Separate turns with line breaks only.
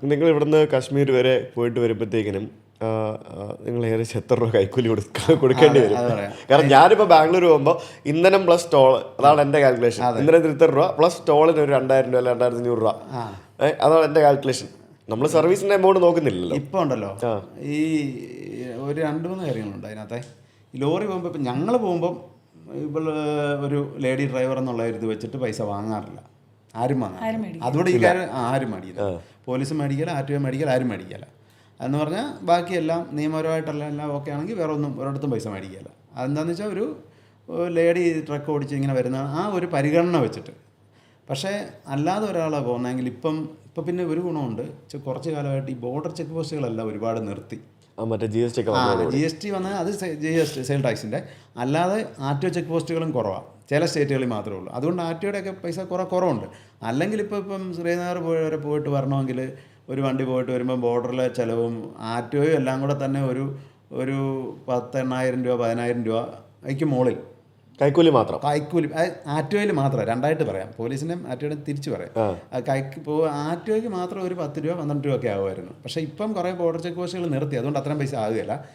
നിങ്ങൾ ഇവിടുന്ന് കാശ്മീർ വരെ പോയിട്ട് വരുമ്പോഴത്തേക്കിനും നിങ്ങൾ ഏകദേശം എത്ര രൂപ കൈക്കൂലി കൊടുക്ക കൊടുക്കേണ്ടി വരും. കാരണം ഞാനിപ്പോൾ ബാംഗ്ലൂർ പോകുമ്പോൾ ഇന്ധനം പ്ലസ് ടോൾ അതാണ് എന്റെ കാൽക്കുലേഷൻ ഇന്ധനത്തിന് ഇത്ര രൂപ പ്ലസ് ടോളിന് ഒരു രണ്ടായിരം രൂപ അല്ല രണ്ടായിരത്തി അഞ്ഞൂറ് രൂപ ഏഹ് അതാണ് എന്റെ കാൽക്കുലേഷൻ നമ്മൾ സർവീസിന്റെ എമൗണ്ട് നോക്കുന്നില്ലല്ലോ.
ഇപ്പൊ ഉണ്ടല്ലോ. ഈ ഒരു രണ്ട് മൂന്ന് കാര്യങ്ങളുണ്ട് അതിനകത്തെ. ലോറി പോകുമ്പോൾ ഇപ്പം ഞങ്ങൾ പോകുമ്പം ഇപ്പോൾ ഒരു ലേഡി ഡ്രൈവർ എന്നുള്ള ഇത് വെച്ചിട്ട് പൈസ വാങ്ങാറില്ല. ആരും വാങ്ങാറില്ല. അതുകൊണ്ട് ഈ കാര്യം ആരും മേടിക്കില്ല. പോലീസ് മേടിക്കില്ല ആർ ടി ഒ മേടിക്കില്ല ആരും മേടിക്കില്ല. എന്ന് പറഞ്ഞാൽ ബാക്കിയെല്ലാം നിയമപരമായിട്ടെല്ലാം എല്ലാം ഓക്കെ ആണെങ്കിൽ വേറെ ഒന്നും ഒരിടത്തും പൈസ മേടിക്കില്ല. അതെന്താണെന്ന് വെച്ചാൽ ഒരു ലേഡി ട്രക്ക് ഓടിച്ച് ഇങ്ങനെ വരുന്ന ആ ഒരു പരിഗണന വെച്ചിട്ട് പക്ഷേ അല്ലാതെ ഒരാളാണ് പോകുന്നതെങ്കിൽ ഇപ്പം ഇപ്പം പിന്നെ ഒരു ഗുണമുണ്ട്. കുറച്ച് കാലമായിട്ട് ഈ ബോർഡർ ചെക്ക് പോസ്റ്റുകളെല്ലാം ഒരുപാട് നിർത്തി.
മറ്റേ ജി എസ് ടി ഒക്കെ
ജി എസ് ടി വന്നാൽ അത് ജി എസ് ടി സെയിൽ ടാക്സിന്റെ അല്ലാതെ ആർ ടി ഒ ചെക്ക് പോസ്റ്റുകളും കുറവാണ് ചില സ്റ്റേറ്റുകളിൽ മാത്രമേ ഉള്ളൂ. അതുകൊണ്ട് ആർ ടി ഒയുടെ പൈസ കുറേ കുറവുണ്ട്. അല്ലെങ്കിൽ ഇപ്പോൾ ഇപ്പം ശ്രീനഗർ വരെ പോയിട്ട് വരണമെങ്കിൽ ഒരു വണ്ടി പോയിട്ട് വരുമ്പോൾ ബോർഡറിലെ ചിലവും ആർ ടി ഒയും എല്ലാം കൂടെ തന്നെ ഒരു ഒരു പത്തെണ്ണായിരം രൂപ പതിനായിരം രൂപ അതിക്ക് മുകളിൽ.
കൈക്കൂലി മാത്രം.
കൈക്കൂലി ആറ്റുവയിൽ മാത്രം രണ്ടായിട്ട് പറയാം. പോലീസിന്റെ ആറ്റുവയുടെ തിരിച്ചു പറയാം. കൈക്ക് ഇപ്പോൾ ആറ്റുവയ്ക്ക് മാത്രം ഒരു പത്ത് രൂപ പന്ത്രണ്ട് രൂപ ഒക്കെ ആകുമായിരുന്നു പക്ഷേ ഇപ്പം കുറേ ബോർഡർ ചെക്ക് പോസ്റ്റുകൾ നിർത്തി. അതുകൊണ്ട് അത്രയും പൈസ ആകുകയില്ല